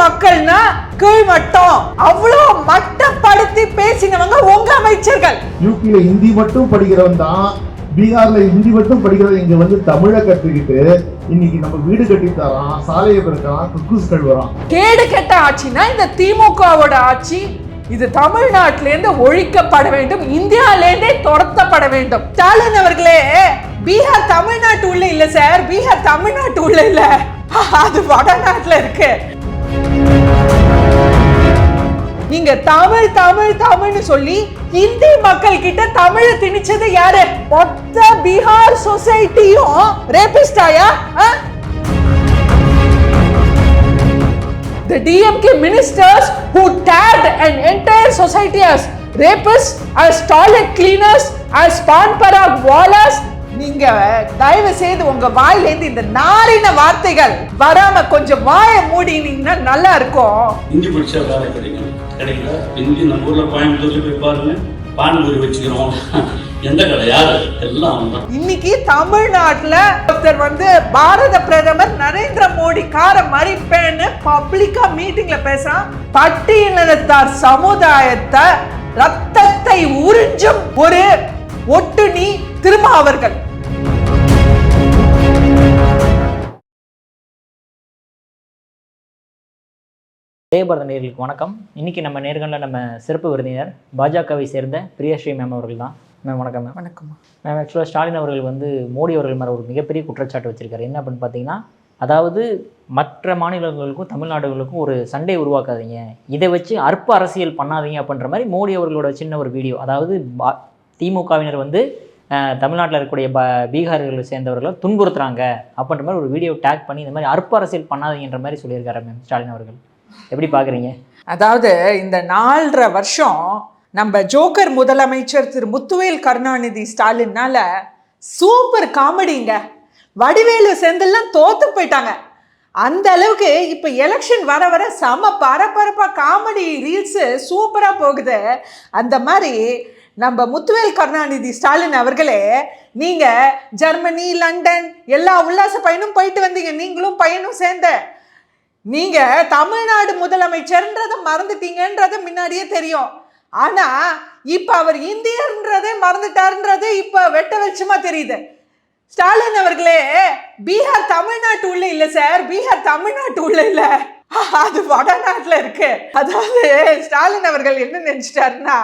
மக்கள்னா கீழ்மட்டம். அவ்வளோ மட்டப்படுத்தி பேசினவங்க உங்க அமைச்சர்கள். யூபியில ஹிந்தி மட்டும் படிக்கிறவன் தான் பீகார்ல ஹிந்தி மட்டும் படிக்கிறவன் இங்க வந்து தமிழை கத்துக்கிட்டு இன்னைக்கு நம்ம வீடு கட்டி தரான் சாலையை பெருக்கிறான் குக்கூஸ் கழுவுறான். கேடு கெட்ட ஆட்சினா இந்த திமுகவோட ஆட்சி இது தமிழ்நாட்டிலேருந்து ஒழிக்கப்பட வேண்டும் இந்தியாவிலேருந்தே துரத்தப்பட வேண்டும். ஸ்டாலின் அவர்களே பீகார் தமிழ்நாட்டு உள்ள இல்ல சார் பீகார் தமிழ்நாட்டு உள்ள இல்ல. அது வடநாட்டுல இருக்கு. நீங்க தமிழ் தமிழ் தமிழ்னு சொல்லி இந்தி மக்கள் கிட்ட தமிழ திணிச்சது யாரு மொத்த Bihar சொசைட்டியும் ரேபிஸ்டாயா The DMK ministers who tagged an entire society as rapists, as toilet cleaners, as panparag wallahs, நீங்க தயவு செய்து உங்க வாயிலேந்து இந்த நாரின வார்த்தைகள் வராம கொஞ்சம் வாயை மூடினீங்கன்னா நல்லா இருக்கும். இந்தி படிச்சா வேலை கிடைக்கும் கிடைக்கல இந்தி நம்ம ஊர்ல கோயம்புத்தூர்ல போய் பாருங்க. பானிபூரி வச்சுக்கிறோம். எந்த கடை? யாரு? எல்லாம் இன்னைக்கு தமிழ்நாட்டுல ஒருத்தர் வந்து பாரத பிரதமர் நரேந்திர மோடி கார மறிப்பேன்னு பப்ளிக்கா மீட்டிங்ல பேசுறான். பட்டியலினத்தார் சமுதாயத்தை ரத்தத்தை உறிஞ்சும் ஒரு ஒட்டுணி திருமாவர்கள். ஜெயபாரத நேர்களுக்கு வணக்கம். இன்னைக்கு நம்ம நேர்களில் நம்ம சிறப்பு விருந்தினர் பாஜகவை சேர்ந்த பிரியஸ்ரீ மேம் அவர்கள் தான் மேம் வணக்கம் மேம் வணக்கம் மேம் ஆக்சுவலாக ஸ்டாலின் அவர்கள் வந்து மோடி அவர்கள் மேலே ஒரு மிகப்பெரிய குற்றச்சாட்டு வச்சிருக்காரு. என்ன அப்படின்னு பார்த்தீங்கன்னா அதாவது மற்ற மாநிலங்களுக்கும் தமிழ்நாடுகளுக்கும் ஒரு சண்டை உருவாக்காதீங்க. இதை வச்சு அற்ப அரசியல் பண்ணாதீங்க அப்படின்ற மாதிரி மோடி அவர்களோட சின்ன ஒரு வீடியோ. அதாவது பா திமுகவினர் வந்து தமிழ்நாட்டில் இருக்கக்கூடிய ப பீகார்களை சேர்ந்தவர்களை துன்புறுத்துறாங்க அப்படின்ற மாதிரி ஒரு வீடியோ டேக் பண்ணி இந்த மாதிரி அற்ப அரசியல் பண்ணாதீங்கன்ற மாதிரி சொல்லியிருக்காரு மேம் ஸ்டாலின் அவர்கள். எப்படி பார்க்குறீங்க? அதாவது இந்த நாலரை வருஷம் நம்ம ஜோக்கர் முதலமைச்சர் திரு முத்துவேல் கருணாநிதி ஸ்டாலின்னால சூப்பர் காமெடிங்க. வடிவேலு செந்தில்லாம் தோத்து போயிட்டாங்க. அந்த அளவுக்கு இப்போ எலெக்ஷன் வர வர செம பரபரப்பாக காமெடி ரீல்ஸு சூப்பராக போகுது. அந்த மாதிரி நம்ம முத்துவேல் கருணாநிதி ஸ்டாலின் அவர்களே நீங்கள் ஜெர்மனி லண்டன் எல்லா உல்லாச பயனும் போயிட்டு வந்தீங்க. நீங்களும் பையனும் சேர்ந்த. நீங்க தமிழ்நாடு முதலமைச்சர்ன்றத மறந்துட்டீங்கன்றது முன்னாடியே தெரியும். ஆனா இப்ப அவர் இந்தியர்ன்றதே மறந்துட்டாருன்றது இப்ப வெட்ட வெளிச்சமா தெரியுது. ஸ்டாலின் அவர்களே பீகார் தமிழ்நாட்டு உள்ள இல்ல சார் பீகார் தமிழ்நாட்டு உள்ள இல்ல. அது வடநாட்டுல இருக்கு. அதாவது ஸ்டாலின் அவர்கள் என்ன நினைச்சிட்டாருன்னா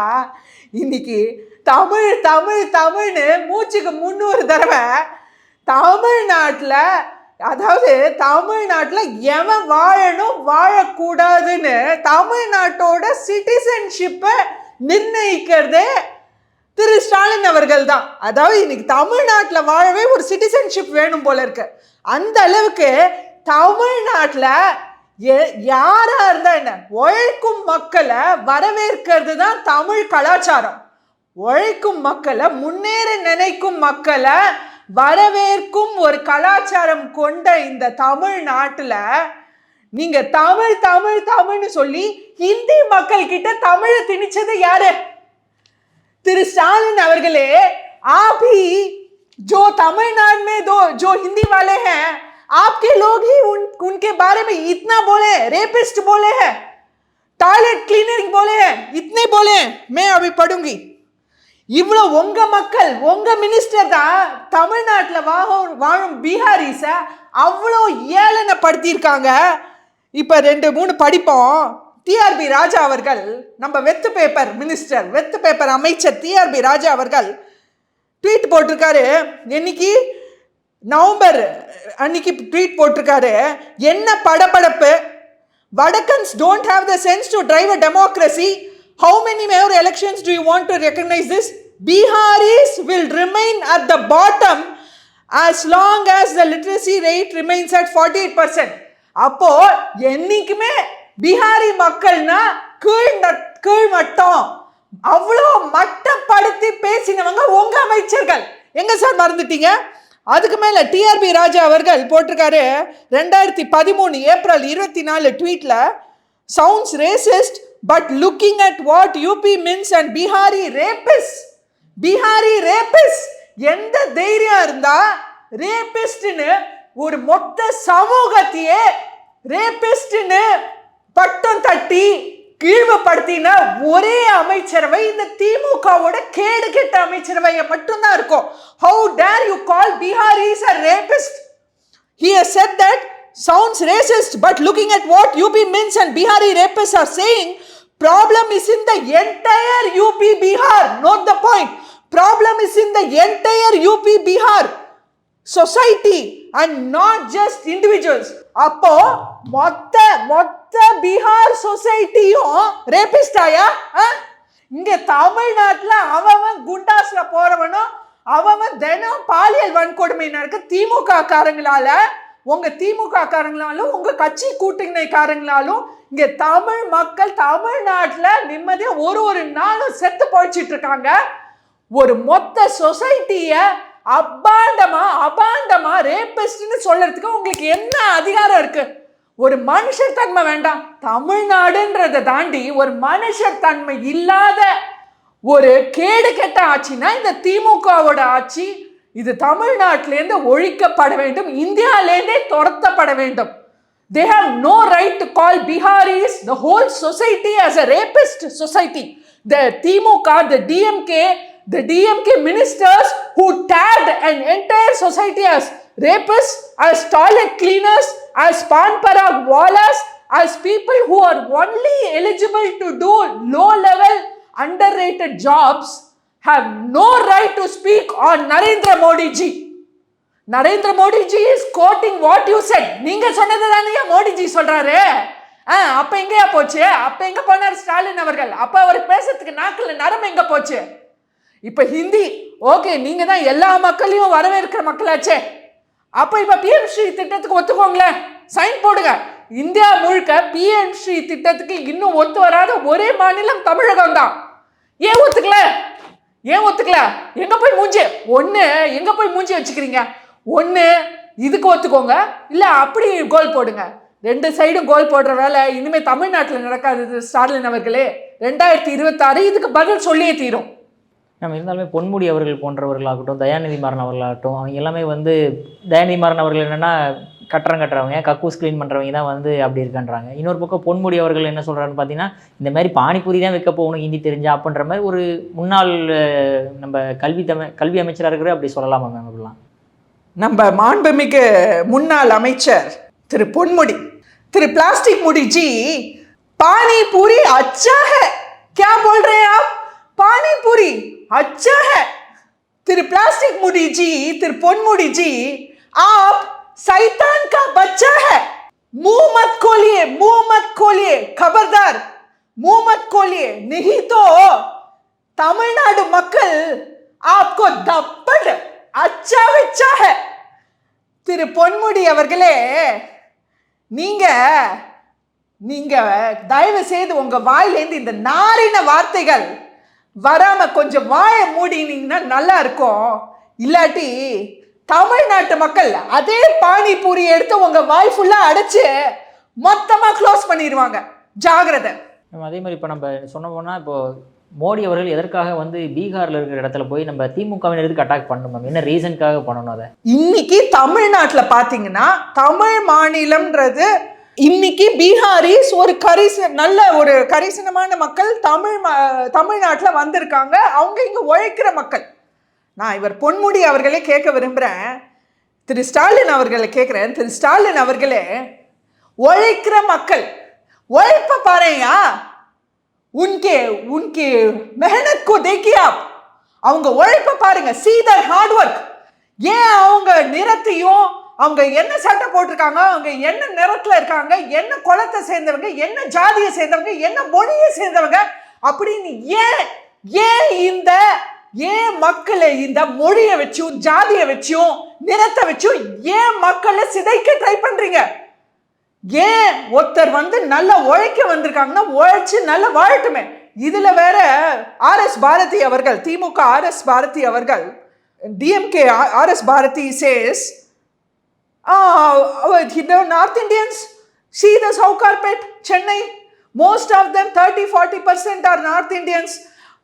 இன்னைக்கு தமிழ் தமிழ் தமிழ்னு மூச்சுக்கு முன்னூறு தடவை தமிழ்நாட்டில் அதாவது தமிழ்நாட்டில் எவன் வாழணும் வாழக்கூடாதுன்னு தமிழ்நாட்டோட சிட்டிசன்ஷிப்பை நிர்ணயிக்கிறதே திரு ஸ்டாலின் அவர்கள் தான். அதாவது இன்னைக்கு தமிழ்நாட்டில் வாழவே ஒரு சிட்டிசன்ஷிப் வேணும் போல இருக்கு. அந்த அளவுக்கு தமிழ்நாட்டில் யாரா இருந்தா என்ன? உழைக்கும் மக்களை வரவேற்கிறது தான் தமிழ் கலாச்சாரம். உழைக்கும் மக்களை முன்னேற நினைக்கும் மக்களை வரவேற்கும் ஒரு கலாச்சாரம் கொண்ட இந்த தமிழ்நாட்டுல நீங்க தமிழ் தமிழ் தமிழ்னு சொல்லி ஹிந்தி மக்கள் கிட்ட தமிழை திணிச்சது யாரு திரு स्टालिन அவர்களே आप ही जो तमिलनाडु में दो जो हिंदी वाले हैं आपके लोग ही उन उनके बारे में इतना बोले रेपिस्ट बोले हैं टॉयलेट क्लीनरिंग बोले हैं इतने बोले हैं मैं अभी पढ़ूंगी இவ்வளோ உங்கள் மக்கள் உங்கள் மினிஸ்டர் தான் தமிழ்நாட்டில் வாழும் வாழும் பீகாரிஸை அவ்வளோ ஏளனப்படுத்தியிருக்காங்க. இப்போ ரெண்டு மூணு படிப்போம். டிஆர்பி ராஜா அவர்கள் நம்ம வெத்து பேப்பர் மினிஸ்டர் வெத்து பேப்பர் அமைச்சர் டிஆர்பி ராஜா அவர்கள் ட்வீட் போட்டிருக்காரு. என்னைக்கு? நவம்பர் அன்னைக்கு ட்வீட் போட்டிருக்காரு. என்ன படபடப்பு வடக்கன்ஸ் don't have the sense to drive a democracy how many more elections do you want to recognise this Biharis will remain at the bottom as long as the literacy rate remains at 48% அப்போ என்னைக்குமே பீகாரி மக்கள்னா கீழ் கீழ் மட்டம் அவ்வளோ மட்டப்படுத்தி பேசினவங்க உங்க அமைச்சர்கள். எங்க sir மறந்துட்டீங்க? அதுக்கு மேல டிஆர்பி ராஜா அவர்கள் போட்டிருக்காரு. ரெண்டாயிரத்தி பதிமூணு ஏப்ரல் இருபத்தி நாலு ட்வீட்ல sounds racist but looking at what UP means and Bihari rapes Bihari rapes எந்த தைரியம் இருந்தா ரேபிஸ்ட்னு ஒரு மொத்த சமூகத்தையே ரேபிஸ்ட்னு பட்டம் தட்டி கீழ்வப்படுத்தின ஒரே அமைச்சரவை இந்த திமுகவோட கேடு கெட்ட அமைச்சரவையை மட்டும்தான் இருக்கும். How dare you call Bihar is a rapist he has said that sounds racist but looking at what UP means and Bihari rapist are saying problem is in the entire UP Bihar. Note the point problem is in the entire UP Bihar. Society and not just individuals அப்போ மொத்த மொத்த பீகார் சொசைட்டியும் ரேபிஸ்டாயா இங்க தமிழ்நாட்டில் அவன் குண்டாஸ்ல போறவனும் அவன் தினம் பாலியல் வன்கொடுமை நடக்க திமுக காரங்களால உங்கள் திமுக காரங்களாலும் உங்கள் கட்சி கூட்டணிக்காரங்களாலும் இங்கே தமிழ் மக்கள் தமிழ்நாட்டில் நிம்மதியாக ஒரு ஒரு நாளும் செத்து பழிச்சிட்டு இருக்காங்க. ஒரு மொத்த சொசைட்டியை அபாண்டமா அபாண்டமா ரேபிஸ்ட்னு சொல்றதுக்கு உங்களுக்கு என்ன அதிகாரம் இருக்கு? ஒரு மனுஷர் தன்மை வேண்டாம். தமிழ்நாடுன்றதை தாண்டி ஒரு மனுஷர் தன்மை இல்லாத ஒரு கேடு கெட்ட ஆட்சினா இந்த திமுகவோட ஆட்சி இது தமிழ்நாட்டிலேருந்து ஒழிக்கப்பட வேண்டும் இந்தியாவிலேருந்தே துரத்தப்பட வேண்டும் they have no right to call Biharis, the whole society as a rapist society. The Timuka, the DMK, the DMK ministers who tagged an entire society as rapists, as toilet cleaners, as panparag wallahs, as people who are only eligible to do low level, underrated jobs, have no right to speak on Narendra Modi ji. Narendra Modiji is quoting what you said நீங்க சொன்னது தானே மோடிஜி சொல்றாரு? ஆ அப்ப எங்கேயா போச்சு? அப்ப எங்க போனார் ஸ்டாலின் அவர்கள்? அப்ப அவர் பேசுறதுக்கு நாக்கில் நரம் எங்க போச்சு? இப்ப ஹிந்தி ஓகே நீங்க தான் எல்லா மக்களையும் வரவேற்கிற மக்களாச்சே. அப்ப இப்ப பிஎம் ஸ்ரீ திட்டத்துக்கு ஒத்துக்கோங்களேன். சைன் போடுங்க. இந்தியா முழுக்க பிஎம் ஸ்ரீ திட்டத்துக்கு இன்னும் ஒத்து வராத ஒரே மாநிலம் தமிழகம் தான் ஏன் ஒத்துக்கல? ஏன் ஒத்துக்கல? எங்க போய் மூஞ்சி? ஒன்று எங்க போய் மூஞ்சி வச்சுக்கிறீங்க? ஒன்று இதுக்கு ஒத்துக்கோங்க. இல்லை அப்படி கோல் போடுங்க. ரெண்டு சைடும் கோல் போடுற வேலை இனிமேல் தமிழ்நாட்டில் நடக்காது ஸ்டாலின் அவர்களே. ரெண்டாயிரத்தி இருபத்தாறு இதுக்கு பதில் சொல்லியே தீரும். நம்ம இருந்தாலுமே பொன்முடி அவர்கள் போன்றவர்களாகட்டும் தயாநிதி மாறன் அவர்களாகட்டும் அவங்க எல்லாமே வந்து தயாநிதி மாறன் அவர்கள் என்னென்னா கட்டுறம் கட்டுறவங்க கக்கூஸ் க்ளீன் பண்ணுறவங்க தான் வந்து அப்படி இருக்கான்றாங்க இன்னொரு பக்கம் பொன்முடி அவர்கள் என்ன சொல்கிறாருன்னு பார்த்தீங்கன்னா இந்த மாதிரி பானிபூரி தான் வைக்க போகணும் ஹிந்தி தெரிஞ்சா அப்படின்ற மாதிரி ஒரு முன்னாள் அஹ், நம்ம கல்வி தமிழ் கல்வி அமைச்சராக இருக்கிற அப்படி சொல்லலாமா மேம் அப்படிலாம் நம்ம மாண்புமிகு முன்னாள் அமைச்சர் திரு பொன்முடி திரு प्लास्टिक मुड़ी जी पानी पूरी अच्छा है क्या बोल रहे हैं आप पानी पूरी अच्छा है திரு प्लास्टिक मुड़ी जी திரு பொன்முடி जी आप शैतान का बच्चा है मुंह मत खोलिए मुंह मत खोलिए खबरदार मुंह मत खोलिए नहीं तो तमिलनाडु மக்கள் आपको दप्पड़ अच्छा विच्चा है திரு பொன்முடி அவர்களே நீங்க நீங்க தயவு செய்து உங்க வாயிலேந்து இந்த நாரின வார்த்தைகள் வராம கொஞ்சம் வாயை மூடினீங்கன்னா நல்லா இருக்கும் இல்லாட்டி தமிழ்நாட்டு மக்கள் அதே பானிபூரி எடுத்து உங்க வாய் ஃபுல்லா அடைச்சு மொத்தமா க்ளோஸ் பண்ணிடுவாங்க ஜாகிரதை. அதே மாதிரி இப்போ நம்ம சொன்ன போனால் இப்போ மோடி அவர்கள் எதற்காக வந்து பீகாரில் இருக்கிற இடத்துல போய் நம்ம திமுகவினர் எதுக்கு அட்டாக் பண்ணணும் என்ன ரீசனுக்காக பண்ணணும் அதை? இன்னைக்கு தமிழ்நாட்டில் பார்த்தீங்கன்னா தமிழ் மாநிலம்ன்றது இன்னைக்கு பீகாரிஸ் ஒரு கரிச நல்ல ஒரு கரிசனமான மக்கள் தமிழ் தமிழ்நாட்டுல வந்திருக்காங்க. அவங்க இங்க உழைக்கிற மக்கள். நான் இவர் பொன்முடி அவர்களே கேட்க விரும்புகிறேன் திரு ஸ்டாலின் அவர்களை கேட்குறேன் திரு ஸ்டாலின் அவர்களே உழைக்கிற மக்கள் உழைப்ப பாறையா உன்கே உன்கே மெஹனத்கோ தேக்கியா அவங்க உழைப்ப பாருங்க சீதர் ஹார்ட் ஒர்க் ஏன் அவங்க நிறத்தையும் அவங்க என்ன சட்டை போட்டிருக்காங்க அவங்க என்ன நிறத்தில் இருக்காங்க என்ன குளத்தை சேர்ந்தவங்க என்ன ஜாதியை சேர்ந்தவங்க என்ன மொழியை சேர்ந்தவங்க அப்படின்னு ஏன் ஏன் இந்த ஏன் மக்களை இந்த மொழியை வச்சும் ஜாதியை வச்சும் நிறத்தை வச்சும் ஏன் மக்களை சிதைக்க ட்ரை பண்றீங்க? ஏன் ஒருத்தர் வந்து நல்லா உழைக்க வந்திருக்காங்கன்னா உழைச்சு நல்லா வாழட்டுமே. இதுல வேற ஆர்எஸ் பாரதி அவர்கள் திமுக ஆர்எஸ் பாரதி அவர்கள் DMK R RS Bharathi says north Indians see the Sowcarpet Chennai most of them 30 40 percent are north indians.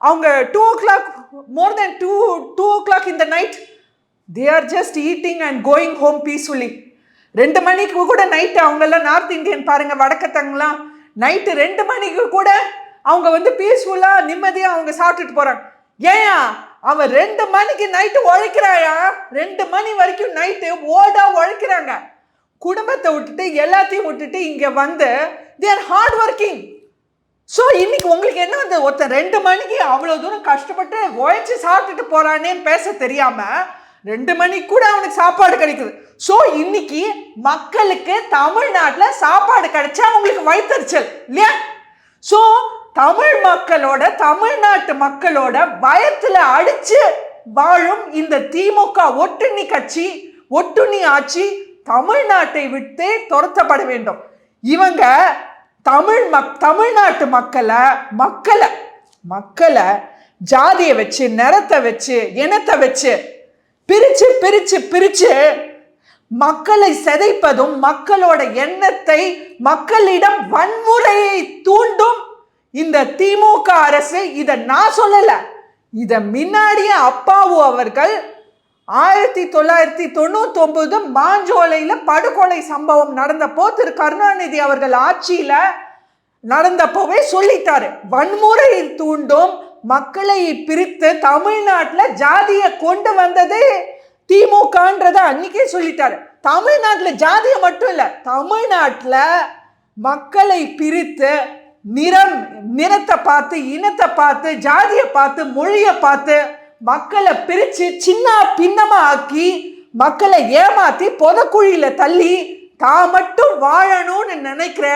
அவங்க two o'clock more then two two o'clock இந்த night they are just eating and going home peacefully ரெண்டு மணிக்கு கூட night அவங்கெல்லாம் north Indian பாருங்கள் வடக்கத்தங்கலாம் night ரெண்டு மணிக்கு கூட அவங்க வந்து பீஸ்ஃபுல்லாக நிம்மதியாக அவங்க சாப்பிட்டுட்டு போகிறாங்க ஏயா அவன் ரெண்டு மணிக்கு நைட்டு உழைக்கிறாயா? ரெண்டு மணி வரைக்கும் நைட்டு ஓடா உழைக்கிறாங்க. குடும்பத்தை விட்டுட்டு எல்லாத்தையும் விட்டுட்டு இங்கே வந்து தேர் ஹார்ட் ஒர்க்கிங் ஸோ இன்னைக்கு உங்களுக்கு என்ன வந்து ஒருத்தன் ரெண்டு மணிக்கு அவ்வளோ தூரம் கஷ்டப்பட்டு உழைச்சி சாப்பிட்டுட்டு போகிறானேன்னு பேச தெரியாமல் ரெண்டு மணிக்கு கூட அவனுக்கு சாப்பாடு கிடைக்குது. ஸோ இன்னைக்கு மக்களுக்கு தமிழ்நாட்டில் சாப்பாடு கிடைச்சா அவங்களுக்கு வயிற்றுச்சல் இல்லையா? ஸோ தமிழ் மக்களோட தமிழ்நாட்டு மக்களோட பயத்தில் அடித்து வாழும் இந்த திமுக ஒட்டுண்ணி கட்சி ஒட்டுண்ணி ஆட்சி தமிழ்நாட்டை விட்டு துரத்தப்பட வேண்டும். இவங்க தமிழ் மக் தமிழ்நாட்டு மக்களை மக்களை மக்களை ஜாதியை வச்சு நிறத்தை வச்சு இனத்தை வச்சு பிரித்து பிரித்து பிரித்து மக்களை சிதைப்பதும் மக்களோட எண்ணத்தை மக்களிடம் வன்முறையை தூண்டும் இந்த திமுக அரசு. இதை நான் சொல்லலை. இதை முன்னாடியே அப்பாவு அவர்கள் ஆயிரத்தி தொள்ளாயிரத்தி தொண்ணூத்தொம்பது மாஞ்சோலையில் படுகொலை சம்பவம் நடந்தப்போ திரு கருணாநிதி அவர்கள் ஆட்சியில் நடந்தப்போவே சொல்லிட்டாரு. வன்முறையை தூண்டும் மக்களை பிரித்து தமிழ்நாட்டில் ஜாதியை கொண்டு வந்ததே திமுகன்றதை அன்னைக்கே சொல்லிட்டாரு. தமிழ்நாட்டில் ஜாதியை மட்டும் இல்லை தமிழ்நாட்டில் மக்களை பிரித்து நிறம் நிறத்தை பார்த்து இனத்தை பார்த்து ஜாதியை பார்த்து மொழியை பார்த்து மக்களை பிரித்து சின்ன பின்னமாக ஆக்கி மக்களை ஏமாற்றி பொதக்குழியில் தள்ளி தான் மட்டும் வாழணும்னு நினைக்கிற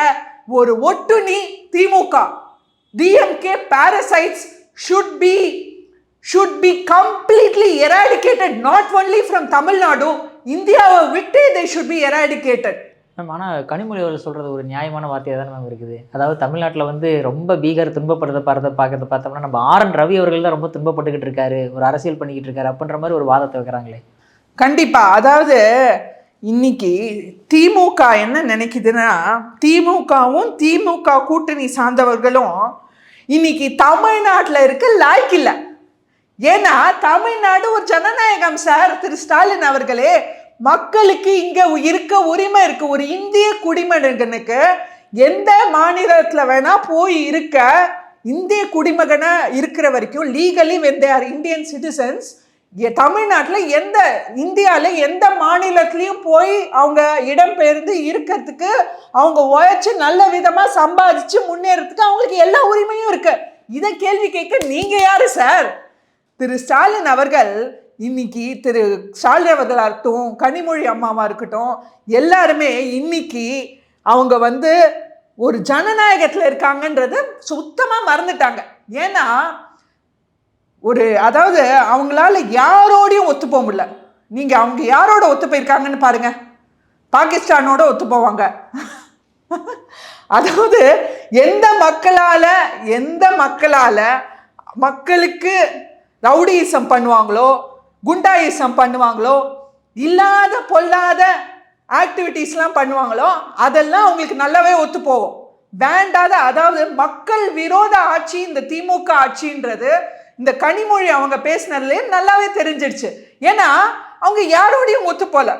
ஒரு ஒட்டுணி திமுக DMK parasites should be should be completely eradicated not only from Tamil Nadu இந்தியாவை விட்டு they should be eradicated ma'am ஆனால் கனிமொழி அவர்கள் சொல்கிறது ஒரு நியாயமான வார்த்தையாக தான் மேம் இருக்குது. அதாவது தமிழ்நாட்டில் வந்து ரொம்ப பீகார் துன்பப்படுறத பார்த்த பார்க்கறத பார்த்தோம்னா நம்ம ஆர் என் ரவி அவர்கள் தான் ரொம்ப துன்பப்பட்டுக்கிட்டு இருக்காரு. ஒரு அரசியல் பண்ணிக்கிட்டு இருக்காரு அப்படின்ற மாதிரி ஒரு வாதத்தை வைக்கிறாங்களே. கண்டிப்பாக அதாவது இன்னைக்கு திமுக என்ன நினைக்குதுன்னா திமுகவும் திமுக கூட்டணி சார்ந்தவர்களும் இன்னைக்கு தமிழ்நாட்டில் இருக்க லாய்க்கு இல்லை. ஏன்னா தமிழ்நாடு ஒரு ஜனநாயகம் சார் திரு ஸ்டாலின் அவர்களே. மக்களுக்கு இங்கே இருக்க உரிமை இருக்குது ஒரு இந்திய குடிமகனுக்கு எந்த மாநிலத்தில் வேணால் போய் இருக்க இந்திய குடிமகனாக இருக்கிற வரைக்கும் legally when they are Indian citizens தமிழ்நாட்டில் எந்த இந்தியாவில் எந்த மாநிலத்துலேயும் போய் அவங்க இடம்பெயர்ந்து இருக்கிறதுக்கு அவங்க உழைச்சி நல்ல விதமாக சம்பாதிச்சு முன்னேறதுக்கு அவங்களுக்கு எல்லா உரிமையும் இருக்குது இதை கேள்வி கேட்க நீங்கள் யார் சார் திரு ஸ்டாலின் அவர்கள் இன்னைக்கு திரு ஸ்டாலின் அவர்களாக இருக்கட்டும் கனிமொழி அம்மாவாக இருக்கட்டும் எல்லாருமே இன்னைக்கு அவங்க வந்து ஒரு ஜனநாயகத்தில் இருக்காங்கன்றத சுத்தமாக மறந்துட்டாங்க. ஏன்னா ஒரு அதாவது அவங்களால யாரோடையும் ஒத்து போக முடியல. நீங்கள் அவங்க யாரோட ஒத்து போயிருக்காங்கன்னு பாருங்க. பாகிஸ்தானோட ஒத்து போவாங்க. அதாவது எந்த மக்களால் எந்த மக்களால் மக்களுக்கு ரவுடியிசம் பண்ணுவாங்களோ குண்டாயிசம் பண்ணுவாங்களோ? இல்லாத பொல்லாத ஆக்டிவிட்டீஸ்லாம் பண்ணுவாங்களோ? அதெல்லாம் அவங்களுக்கு நல்லாவே ஒத்து போகும் வேண்டாத அதாவது மக்கள் விரோத ஆட்சி இந்த திமுக ஆட்சின்றது இந்த கனிமொழி அவங்க பேசினதுலே நல்லாவே தெரிஞ்சிடுச்சு. ஏன்னா அவங்க யாரோடையும் ஒத்து போல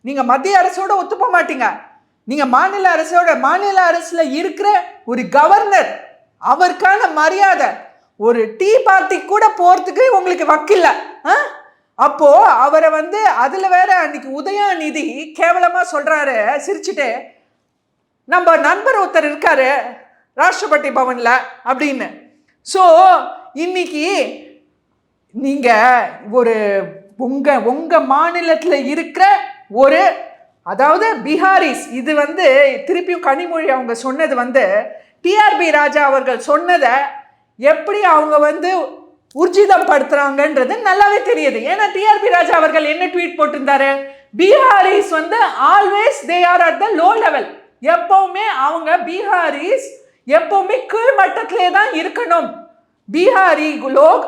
நீங்க மத்திய அரசோட ஒத்து போக மாட்டீங்க. நீங்க மாநில அரசோட மாநில அரசுல இருக்கிற ஒரு கவர்னர் அவருக்கான மரியாதை ஒரு டீ பார்ட்டி கூட போறதுக்கு உங்களுக்கு வக்கில்லை. ஆ? அப்போ அவரை வந்து அதுல வேற அன்னைக்கு உதயாநிதி கேவலமா சொல்றாரு சிரிச்சுட்டு நம்ம நண்பர் ஒருத்தர் இருக்காரு ராஷ்டிரபதி பவன்ல அப்படின்னு. ஸோ இன்னைக்கு நீங்க ஒரு உங்க உங்க மாநிலத்தில் இருக்கிற ஒரு அதாவது பிஹாரிஸ் இது வந்து திருப்பியும் கனிமொழி அவங்க சொன்னது வந்து டிஆர்பி ராஜா அவர்கள் சொன்னதை எப்படி அவங்க வந்து ஊர்ஜிதப்படுத்துறாங்கன்றது நல்லாவே தெரியுது. ஏன்னா டிஆர்பி ராஜா அவர்கள் என்ன ட்வீட் போட்டிருந்தாரு? பீஹாரிஸ் வந்து always they are at the low level எப்பவுமே அவங்க பீஹாரிஸ் எப்பவுமே கீழ்மட்டத்திலே தான் இருக்கணும். பீஹாரி லோக்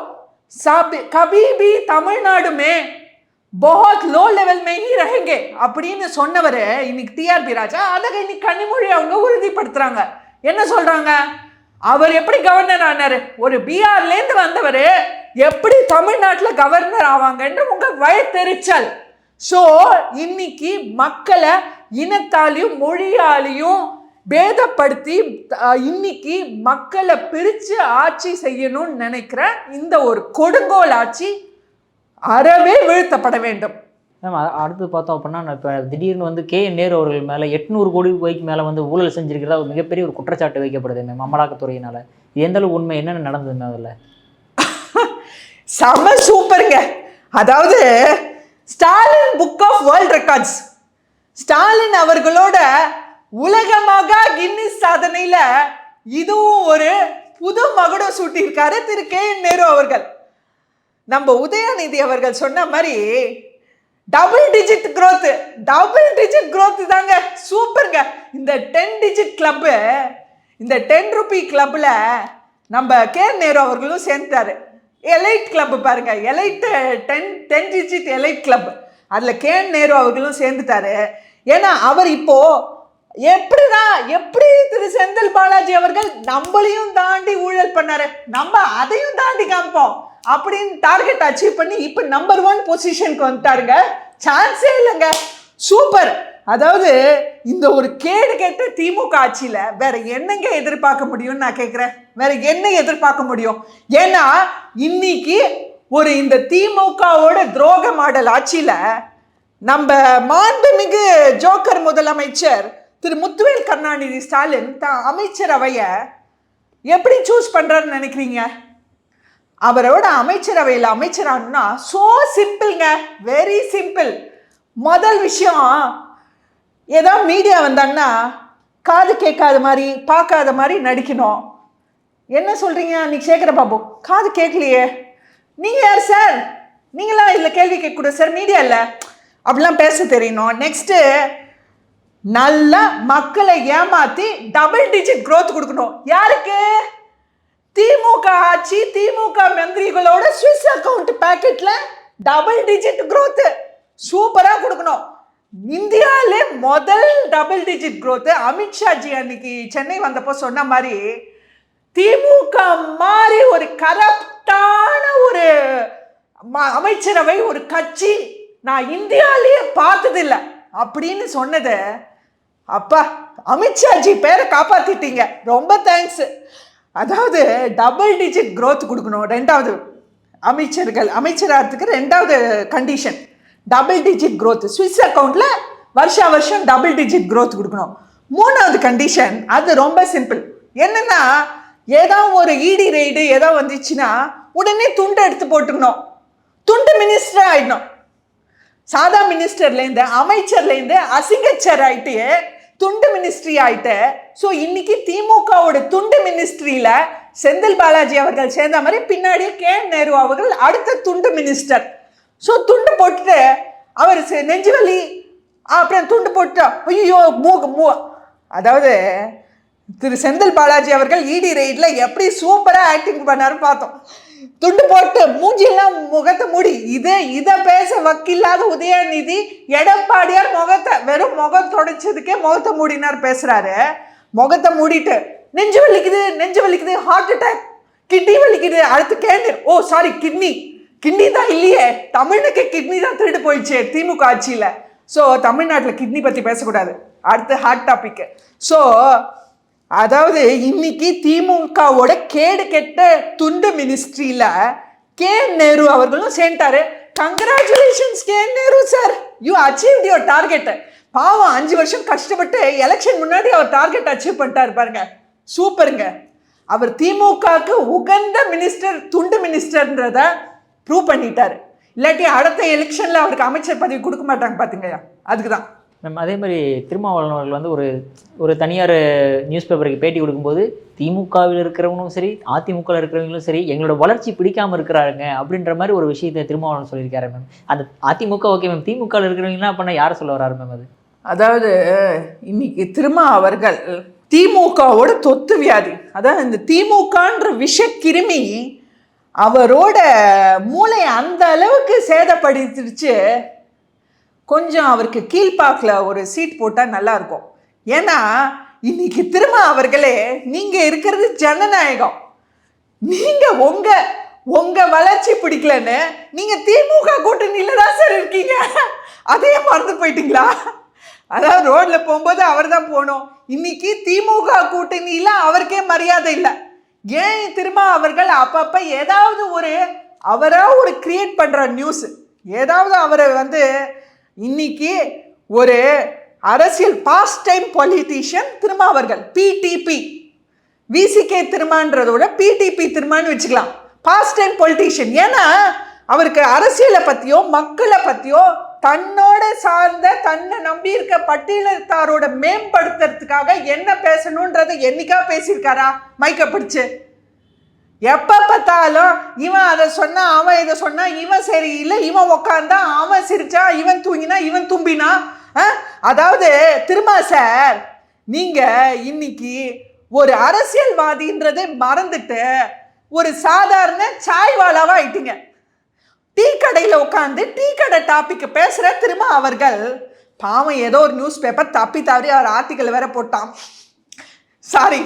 சாபி கபி தமிழ்நாடுமே பஹத் லோ லெவல் மெய் ரஹெங்கே அப்படின்னு சொன்னவர் இன்னைக்கு டிஆர்பி ராஜா. அதை இன்னைக்கு கனிமொழி அவங்க உறுதிப்படுத்துறாங்க. என்ன சொல்றாங்க? அவர் எப்படி கவர்னர் ஆனாரு? ஒரு பீகார்லேருந்து வந்தவர். எப்படி தமிழ்நாட்டில் கவர்னர் ஆவாங்கன்ற உங்கள் வயத்தெரிச்சல். ஸோ இன்னைக்கு மக்களை இனத்தாலையும் மொழியாலையும் பேதப்படுத்தி இன்னைக்கு மக்களை பிரித்து ஆட்சி செய்யணும்னு நினைக்கிற இந்த ஒரு கொடுங்கோல் ஆட்சி அறவே வீழ்த்தப்பட வேண்டும். அடுத்து பார்த்தோம் அப்படின்னா நான் இப்போ திடீர்னு வந்து கே. என். நேரு அவர்கள் மேலே எட்நூறு கோடி ரூபாய்க்கு மேலே வந்து ஊழல் செஞ்சிருக்கிறதா ஒரு மிகப்பெரிய ஒரு குற்றச்சாட்டு வைக்கப்படுது மேம் அமலாக்கத்துறையினால. இது எந்த அளவு உண்மை என்னென்ன நடந்தது மேம் அதில்? செம சூப்பருங்க. அதாவது Stalin book of world records Stalin அவர்களோட உலகமாக கின்னிஸ் சாதனையில இதுவும் ஒரு புது மகுடம் சூட்டியிருக்காரு திரு கே. என். நேரு அவர்கள். நம்ம உதயநிதி அவர்கள் சொன்ன மாதிரி double digit growth double digit growth தாங்க. சூப்பருங்க இந்த டென் டிஜிட் கிளப்பு இந்த டென் ருபி கிளப்பில் நம்ம கே நேரு அவர்களும் சேர்ந்தாரு எலைட் கிளப்பு பாருங்க. Elite ten ten digit elite club அதில் கே நேரு அவர்களும் சேர்ந்துட்டாரு. ஏன்னா அவர் இப்போ எப்படிதான் எப்படி திரு செந்தில் பாலாஜி அவர்கள் நம்மளையும் தாண்டி ஊழல் பண்ணாரு. நம்ம அதையும் தாண்டி காமிப்போம். அப்படின்னு டார்கெட் அச்சீவ் பண்ணி இப்போ நம்பர் ஒன் பொசிஷனுக்கு வந்துட்டாருங்க. சான்ஸே இல்லைங்க. சூப்பர் அதாவது இந்த ஒரு கேடு கேட்ட திமுக ஆட்சியில் வேற என்னங்க எதிர்பார்க்க முடியும்னு நான் கேட்குறேன் வேற என்ன எதிர்பார்க்க முடியும்? ஏன்னா இன்னைக்கு ஒரு இந்த திமுகவோட துரோக மாடல் ஆட்சியில் நம்ம மாண்புமிகு ஜோக்கர் முதலமைச்சர் திரு முத்துவேல் கருணாநிதி ஸ்டாலின் தான் அமைச்சரவையை எப்படி சூஸ் பண்ணுறாருன்னு நினைக்கிறீங்க? அவரோட அமைச்சரவையில் அமைச்சரானா ஸோ சிம்பிள்ங்க வெரி சிம்பிள் முதல் விஷயம் ஏதோ மீடியா வந்தாங்கன்னா காது கேட்காத மாதிரி பார்க்காத மாதிரி நடிக்கணும். என்ன சொல்கிறீங்க அன்றைக்கி சேகர பாபு? காது கேட்கலையே. நீங்கள் யார் சார்? நீங்களாம் இதில் கேள்வி கேட்கக்கூடாது சார்? மீடியா இல்லை. அப்படிலாம் பேச தெரியணும். நெக்ஸ்ட்டு நல்லா மக்களை ஏமாற்றி டபுள் டிஜிட் க்ரோத் கொடுக்கணும். யாருக்கு? திமுக ஆட்சி திமுக மந்திரிகளோட சுவிஸ் அக்கவுண்ட் பேக்கெட்ல டபுள் டிஜிட் குரோத் சூப்பரா கொடுக்கணும். இந்தியாவிலே முதல் டபுள் டிஜிட் growth. அமித்ஷாஜி அன்னைக்கு சென்னை வந்தப்போ சொன்ன மாதிரி திமுக மாதிரி ஒரு கரப்டான ஒரு ம- அமைச்சரவை ஒரு கட்சி நான் இந்தியாவிலேயே பார்த்ததில்ல. அப்படின்னு சொன்னது அப்பா அமித்ஷாஜி பேரை காப்பாத்திட்டீங்க. ரொம்ப தேங்க்ஸ் அதாவது டபுள் டிஜிட் க்ரோத் கொடுக்கணும் ரெண்டாவது அமைச்சர்கள் அமைச்சராகிறதுக்கு ரெண்டாவது condition double digit growth Swiss அக்கௌண்ட்ல வருஷா வருஷம் டபுள் டிஜிட் க்ரோத் கொடுக்கணும். மூணாவது கண்டிஷன் அது ரொம்ப சிம்பிள் என்னென்னா ஏதோ ஒரு இடி ரெய்டு ஏதோ வந்துச்சுன்னா உடனே துண்டு எடுத்து போட்டுக்கணும். துண்டு மினிஸ்டர் ஆகிடணும் சாதா மினிஸ்டர்லேருந்து அமைச்சர்லேருந்து அசிங்கச்சர் ஆயிட்டு துண்டு மினிஸ்ட்ரி ஆயிட்டு. ஸோ இன்னைக்கு திமுகவோட துண்டு மினிஸ்ட்ரியில செந்தில் பாலாஜி அவர்கள் சேர்ந்த மாதிரி பின்னாடி கே. நேரு அவர்கள் அடுத்த துண்டு மினிஸ்டர் ஸோ துண்டு போட்டுட்டு அவர் செ- நெஞ்சு வலி அப்புறம் துண்டு போட்டு ஐயோ மூக்கு மூ அதாவது திரு செந்தில் பாலாஜி அவர்கள் இடி ரெய்ட்ல எப்படி சூப்பராக ஆக்டிங் பண்ணாருன்னு பார்த்தோம். துண்டு போட்டு மூஞ்சியெல்லாம் முகத்தை மூடி. இதை இதை பேச வக்கில்லாத உதயநிதி எடப்பாடியார் முகத்தை வெறும் முகம் தொடச்சதுக்கே முகத்தை மூடினார் பேசுறாரு. முகத்தை மூடிட்டு நெஞ்சு வலிக்குது நெஞ்சு வலிக்குது ஹார்ட் அட்டாக் கிட்னி வலிக்குது அடுத்து கேண்டு ஓ சாரி கிட்னி கிட்னி தான் இல்லையே. தமிழுக்கு கிட்னி தான் திருடு போயிடுச்சு திமுக ஆட்சியில். ஸோ தமிழ்நாட்டில் கிட்னி பற்றி பேசக்கூடாது. அடுத்து ஹார்ட் டாபிக்கு ஸோ அதாவது இன்னைக்கு திமுகவோட கேடு கெட்ட துண்டு மினிஸ்ட்ரியில கே நேரு அவர்களும் சேர்ந்தாரு congratulations K Nehru sir you achieve your target பாவம் அஞ்சு வருஷம் கஷ்டப்பட்டு எலெக்ஷன் முன்னாடி அவர் டார்கெட் அச்சீவ் பண்ணிட்டார் பாருங்க. சூப்பருங்க அவர் திமுகவுக்கு உகந்த மினிஸ்டர் துண்டு மினிஸ்டர்ன்றத ப்ரூவ் பண்ணிட்டார். இல்லாட்டி அடுத்த எலெக்ஷனில் அவருக்கு அமைச்சர் பதவி கொடுக்க மாட்டாங்க பாத்துங்கய்யா அதுக்கு தான் மேம் அதே மாதிரி திருமாவளவன் அவர்கள் வந்து ஒரு ஒரு தனியார் நியூஸ் பேப்பருக்கு பேட்டி கொடுக்கும்போது திமுகவில் இருக்கிறவங்களும் சரி அதிமுகவில் இருக்கிறவங்களும் சரி எங்களோட வளர்ச்சி பிடிக்காமல் இருக்கிறாருங்க அப்படின்ற மாதிரி ஒரு விஷயத்தை திருமாவளவன் சொல்லியிருக்காரு மேம். அந்த அதிமுக ஓகே மேம். திமுகவில் இருக்கிறவங்களாம் பண்ண யாரை சொல்ல வராரு மேம் அது? அதாவது இன்னைக்கு திருமா அவர்கள் திமுகவோட தொத்து வியாதி. அதாவது இந்த திமுகன்ற விஷக்கிருமி அவரோட மூளை அந்த அளவுக்கு சேதப்படுத்திடுச்சு கொஞ்சம் அவருக்கு கீழ்பாக்கில் ஒரு சீட் போட்டால் நல்லாயிருக்கும் ஏன்னா இன்னைக்கு திரும்ப அவர்களே நீங்கள் இருக்கிறது ஜனநாயகம். நீங்கள் உங்கள் உங்கள் வளர்ச்சி பிடிக்கலன்னு நீங்கள் திமுக கூட்டணியில் தான் சார் இருக்கீங்க? அதே மறந்து போயிட்டீங்களா? அதாவது ரோட்ல போகும்போது அவர் தான் போகணும். இன்னைக்கு திமுக கூட்டணியில் அவருக்கே மரியாதை இல்லை. ஏன் திரும்ப அவர்கள் அப்பப்போ ஏதாவது ஒரு அவராக ஒரு கிரியேட் பண்ணுற நியூஸ் ஏதாவது அவரை வந்து இன்னைக்கு ஒரு அரசியல் பாஸ்ட் டைம் பொலிட்டீஷியன் திருமாவர்கள் அவர்கள் பிடிபி விசிகே திருமான்றதோட பிடிபி திருமான்னு வச்சுக்கலாம். பாஸ்ட் டைம் பொலிட்டீஷியன் ஏன்னா அவருக்கு அரசியலை பற்றியோ மக்களை பற்றியோ தன்னோட சார்ந்த தன்னை நம்பி இருக்க பட்டியலத்தாரோட மேம்படுத்துறதுக்காக என்ன பேசணுன்றதை என்னைக்கா பேசியிருக்காரா? மைக்க பிடிச்சு. எப்போ பார்த்தாலும் இவன் அதை சொன்னா அவன் இதை சொன்னா இவன் சரியில்லை இவன் உக்காந்தா அவன் சிரிச்சா இவன் தூங்கினா இவன் தும்பினா ஆ? அதாவது திருமா சார் நீங்கள் இன்னைக்கு ஒரு அரசியல்வாதின்றதை மறந்துட்டு ஒரு சாதாரண சாய்வாலாவாக ஆயிட்டீங்க. டீ கடையில் உட்காந்து டீ கடை டாப்பிக்கு பேசுகிற திரும்ப அவர்கள் பாவம் ஏதோ ஒரு நியூஸ் பேப்பர் தப்பி தவறி அவர் ஆர்டிக்கல் வேற போட்டான். சாரி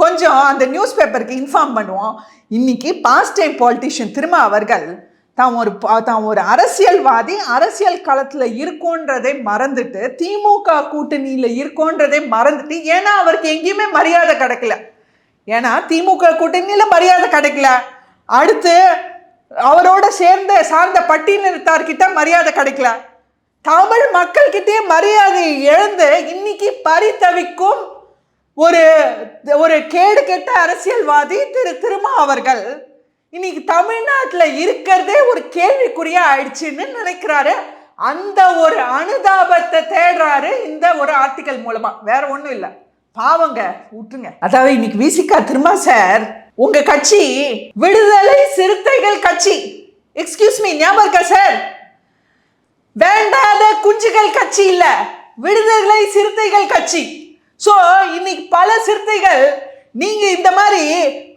கொஞ்சம் அந்த நியூஸ் பேப்பருக்கு இன்ஃபார்ம் பண்ணுவோம். இன்னைக்கு பாஸ்ட் டைம் பாலிட்டிஷியன் திரும்ப அவர்கள் தான் ஒரு தான் ஒரு அரசியல்வாதி அரசியல் களத்தில் இருக்கோன்றதை மறந்துட்டு திமுக கூட்டணியில் இருக்கோன்றதை மறந்துட்டு ஏன்னா அவருக்கு எங்கேயுமே மரியாதை கிடைக்கல. ஏன்னா திமுக கூட்டணியில் மரியாதை கிடைக்கல. அடுத்து அவரோட சேர்ந்த சார்ந்த பட்டியலினத்தார்கிட்ட மரியாதை கிடைக்கல. தமிழ் மக்கள்கிட்டே மரியாதையை இழந்து இன்னைக்கு பரிதவிக்கும் ஒரு ஒரு கேடு கெட்ட அரசியல்வாதி திரு திருமா அவர்கள் இன்னைக்கு தமிழ்நாட்டில் இருக்கிறதே ஒரு கேள்விக்குறியா ஆயிடுச்சுன்னு நினைக்கிறாரு. அந்த ஒரு அனுதாபத்தை தேடுறாரு இந்த ஒரு ஆர்டிக்கல் மூலமா. வேற ஒன்றும் இல்லை. பாவங்க விட்டுருங்க அதாவது இன்னைக்கு விசிகா திருமா சார் உங்க கட்சி விடுதலை சிறுத்தைகள் கட்சி. எக்ஸ்கியூஸ் மீ ஞாபகம் இருக்கா சார்? வேண்டாத குஞ்சுகள் கட்சி இல்ல. விடுதலை சிறுத்தைகள் கட்சி. ஸோ இன்னைக்கு பல சிறுத்தைகள் நீங்கள் இந்த மாதிரி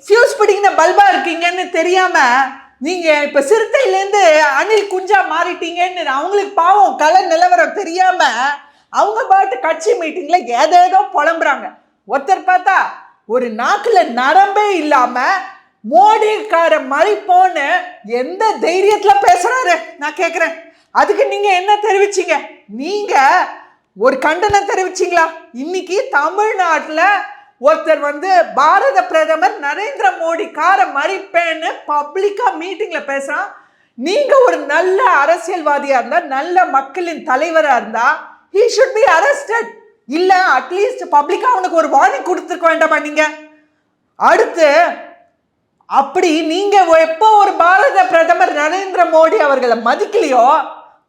ஃபியூஸ் பிடிக்கிற பல்பா இருக்கீங்கன்னு தெரியாமல் நீங்கள் இப்போ சிறுத்தையிலேருந்து அணில் குஞ்சா மாறிட்டீங்கன்னு அவங்களுக்கு பாவம் கல நிலவரம் தெரியாமல் அவங்க பாட்டு கட்சி மீட்டிங்கில் ஏதேதோ புலம்புறாங்க. ஒருத்தர் பார்த்தா ஒரு நாக்கில் நரம்பே இல்லாமல் மோடிக்கார மறைப்போன்னு எந்த தைரியத்தில் பேசுகிறாரு நான் கேட்குறேன் அதுக்கு நீங்கள் என்ன தெரிவிச்சீங்க? நீங்கள் ஒரு கண்டனம் தெரிவிச்சிங்களா? இன்னைக்கு தமிழ்நாட்டில் ஒருத்தர் வந்து பாரத பிரதமர் நரேந்திர மோடி காரை மறிப்பேன்னு பப்ளிக்கா மீட்டிங்கில் பேசுகிறான் நீங்கள் ஒரு நல்ல அரசியல்வாதியாக இருந்தால் நல்ல மக்களின் தலைவராக இருந்தால் ஹீ ஷுட் பி அரெஸ்டட் இல்லை அட்லீஸ்ட் பப்ளிக்கா அவனுக்கு ஒரு வார்னிங் கொடுத்துருக்க வேண்டாமா நீங்கள் அடுத்து அப்படி நீங்கள் எப்போ ஒரு பாரத பிரதமர் நரேந்திர மோடி அவர்களை மதிக்கலையோ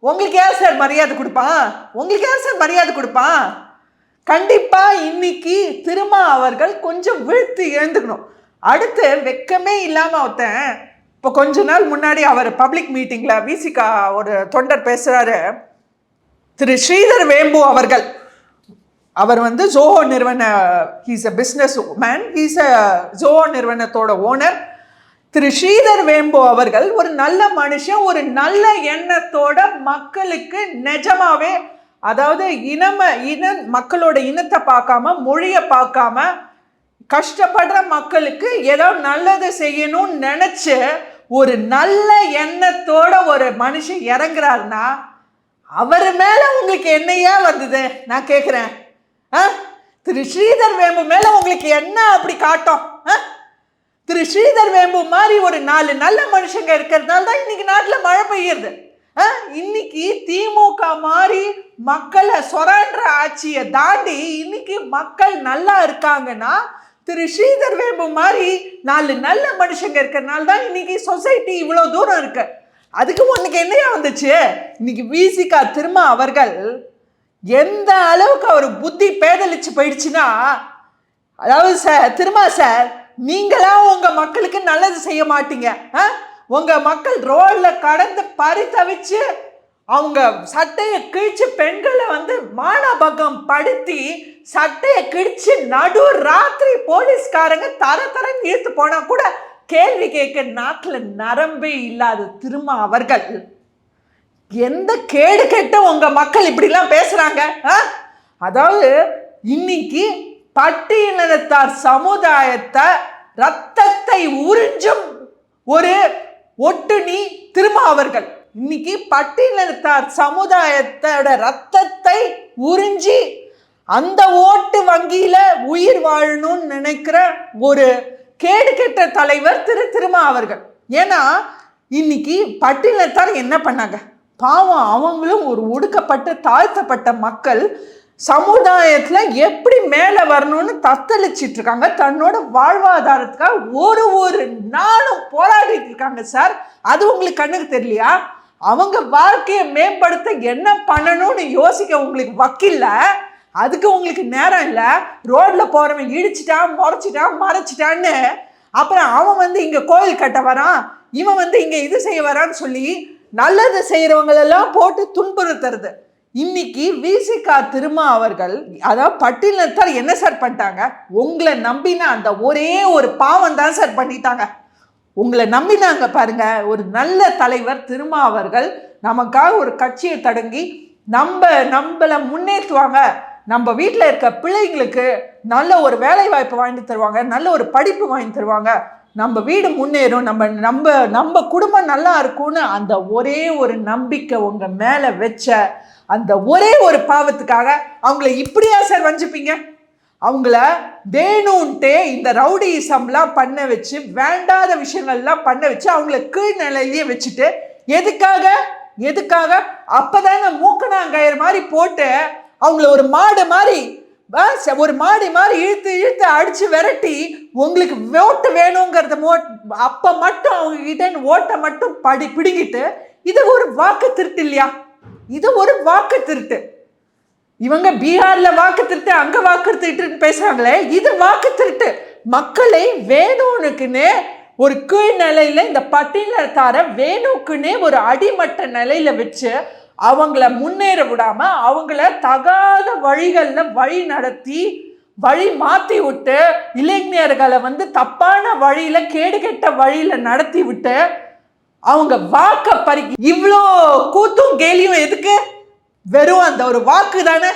உங்களுக்கு ஏன் சார் மரியாதை கொடுப்பான் உங்களுக்கு ஏன் சார் மரியாதை கொடுப்பான் கண்டிப்பாக இன்னைக்கு திரும்ப அவர்கள் கொஞ்சம் வீழ்த்து எழுந்துக்கணும். அடுத்து வெக்கமே இல்லாமல் ஒருத்தன் இப்போ கொஞ்ச நாள் முன்னாடி அவர் பப்ளிக் மீட்டிங்கில் விசிகா ஒரு தொண்டர் பேசுகிறாரு திரு ஸ்ரீதர் வேம்பு அவர்கள். அவர் வந்து ஜோஹோ நிறுவன he's a businessman he's a Zoho நிறுவனத்தோட ஓனர் திரு ஸ்ரீதர் வேம்பு அவர்கள் ஒரு நல்ல மனுஷன் ஒரு நல்ல எண்ணத்தோட மக்களுக்கு நிஜமாவே அதாவது இனம இன மக்களோட இனத்தை பார்க்காம மொழியை பார்க்காம கஷ்டப்படுற மக்களுக்கு ஏதோ நல்லது செய்யணும்னு நினச்சி ஒரு நல்ல எண்ணத்தோட ஒரு மனுஷன் இறங்குறாருன்னா அவர் மேலே உங்களுக்கு என்னையா வந்தது? நான் கேட்குறேன் ஆ? திரு ஸ்ரீதர் வேம்பு மேலே உங்களுக்கு என்ன அப்படி காட்டும்? ஆ? திரு ஸ்ரீதர் வேம்பு மாதிரி ஒரு நாலு நல்ல மனுஷங்க இருக்கிறதுனால தான் இன்னைக்கு நாட்டில் மழை பெய்யுறது ஆ? இன்னைக்கு திமுக மாதிரி மக்களை சொரன்ற ஆட்சியை தாண்டி இன்னைக்கு மக்கள் நல்லா இருக்காங்கன்னா திரு ஸ்ரீதர் வேம்பு மாதிரி நாலு நல்ல மனுஷங்க இருக்கிறனால தான் இன்னைக்கு சொசைட்டி இவ்வளோ தூரம் இருக்கு அதுக்கு உனக்கு என்னையா வந்துச்சு இன்னைக்கு விசிகா திரும்ப அவர்கள் எந்த அளவுக்கு அவர் புத்தி பேதலிச்சு போயிடுச்சுன்னா அதாவது சார் திரும்ப சார் நீங்களா உங்க மக்களுக்கு நல்லது செய்ய மாட்டீங்க ஆ? உங்க மக்கள் ரோட்ல கடந்து பறித்தவிச்சு அவங்க சட்டையை கிழிச்சு பெண்களை வந்து மானபகம் படுத்தி சட்டையை கிழிச்சு நடு ராத்திரி போலீஸ்காரங்க தர தரம் இழுத்து போனா கூட கேள்வி கேட்க நாட்டில் நரம்பே இல்லாத திரும்ப அவர்கள் எந்த கேடு கெட்ட உங்க மக்கள் இப்படிலாம் பேசுறாங்க ஆ? அதாவது இன்னைக்கு பட்டியலினத்தார் சமுதாயத்தை ரத்தத்தை உறிஞ்சும் ஒரு ஒட்டுணி திருமாவர்கள். அவர்கள் இன்னைக்கு பட்டியலினத்தார் சமுதாயத்தோட ரத்தத்தை உறிஞ்சி அந்த ஓட்டு வங்கியில உயிர் வாழணும்னு நினைக்கிற ஒரு கேடு கெட்ட தலைவர் திரு திருமா அவர்கள் ஏன்னா இன்னைக்கு பட்டியலத்தார் என்ன பண்ணாங்க? பாவம் அவங்களும் ஒரு ஒடுக்கப்பட்ட தாழ்த்தப்பட்ட மக்கள் சமுதாயத்தில் எப்படி மேலே வரணும்னு தத்தளிச்சிட்டு இருக்காங்க. தன்னோட வாழ்வாதாரத்துக்காக ஒரு ஒரு நாளும் போராடிட்டு இருக்காங்க சார். அது உங்களுக்கு கண்ணுக்கு தெரியலையா? அவங்க வாழ்க்கையை மேம்படுத்த என்ன பண்ணணும்னு யோசிக்க உங்களுக்கு வக்கில்ல. அதுக்கு உங்களுக்கு நேரம் இல்லை. ரோட்ல போறவன் இடிச்சிட்டான் முறைச்சிட்டான் மறைச்சிட்டான்னு. அப்புறம் அவன் வந்து இங்க கோயில் கட்ட வரான். இவன் வந்து இங்க இது செய்ய வரான்னு சொல்லி நல்லது செய்யறவங்களெல்லாம் போட்டு துன்புறுத்துறது. இன்னைக்கு விசிகா திருமா அவர்கள் அதாவது பட்டியலத்தார் என்ன சார் பண்ணிட்டாங்க? உங்களை நம்பின அந்த ஒரே ஒரு பாவம் தான் சார் பண்ணிட்டாங்க. உங்களை நம்பினாங்க பாருங்க ஒரு நல்ல தலைவர் திருமா அவர்கள் நமக்காக ஒரு கட்சியை தொடங்கி நம்ம நம்மளை முன்னேற்றுவாங்க. நம்ம வீட்டில் இருக்க பிள்ளைங்களுக்கு நல்ல ஒரு வேலை வாய்ப்பு வாங்கி தருவாங்க நல்ல ஒரு படிப்பு வாங்கி தருவாங்க. நம்ம வீடு முன்னேறும் நம்ம நம்ம நம்ம குடும்பம் நல்லா இருக்கும்னு அந்த ஒரே ஒரு நம்பிக்கை உங்கள் மேலே வச்ச அந்த ஒரே ஒரு பாவத்துக்காக அவங்கள இப்படியா சார் வஞ்சிப்பீங்க? அவங்கள வேணும்ன்ட்டே இந்த ரவுடிசம்லாம் பண்ண வச்சு வேண்டாத விஷயங்கள்லாம் பண்ண வச்சு அவங்கள கீழ்நிலையிலேயே வச்சுட்டு எதுக்காக எதுக்காக? அப்பதானே மூக்கணாங்கயிறு மாதிரி போட்டு அவங்கள ஒரு மாடு மாதிரி பஸ் ஒரு மாடி மாதிரி இழுத்து இழுத்து அடிச்சு விரட்டி உங்களுக்கு ஓட்டு வேணுங்கிறத மோ அப்போ மட்டும் அவங்க கிட்டேன்னு ஓட்டை மட்டும் படி பிடுங்கிட்டு இது ஒரு வாக்கு திருட்டு இல்லையா? இது ஒரு வாக்கு திருட்டு. இவங்க பீகாரில் வாக்கு திருட்டு அங்கே வாக்கு திருட்டுன்னு பேசுகிறாங்களே இது வாக்கு திருட்டு. மக்களை வேணும்னுக்குன்னு ஒரு கீழ் நிலையில் இந்த பட்டியலத்தார வேணுக்குன்னே ஒரு அடிமட்ட நிலையில வச்சு அவங்கள முன்னேற விடாமல் அவங்கள தகாத வழிகளில் வழி நடத்தி வழி மாற்றி விட்டு இளைஞர்களை வந்து தப்பான வழியில கேடுகெட்ட வழியில் நடத்தி விட்டு அவங்க வாக்க பறி இவ்வளோ கூத்தும் கேலியும் எதுக்கு? வெறும் அந்த ஒரு வாக்கு தானே?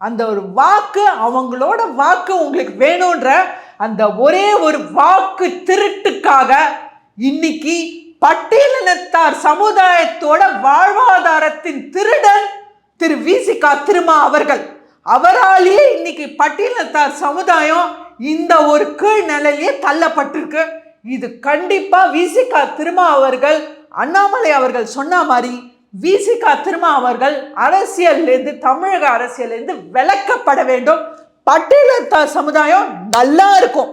அந்த ஒரு வாக்கு அவங்களோட வாக்கு உங்களுக்கு வேணுன்ற அந்த ஒரே ஒரு வாக்கு திருட்டுக்காக இன்னைக்கு பட்டியலினத்தார் சமுதாயத்தோட வாழ்வாதாரத்தின் திருடன் திரு விசிகா திருமா அவர்கள். அவராலேயே இன்னைக்கு பட்டியலினத்தார் சமுதாயம் இந்த ஒரு கீழ் நிலையிலேயே தள்ளப்பட்டிருக்கு. இது கண்டிப்பா விசிகா திருமா அவர்கள் அண்ணாமலை அவர்கள் சொன்ன மாதிரி விசிகா திருமா அவர்கள் அரசியல்லேருந்து தமிழக அரசியல்லேருந்து விளக்கப்பட வேண்டும். பட்டியலத்தார் சமுதாயம் நல்லா இருக்கும்.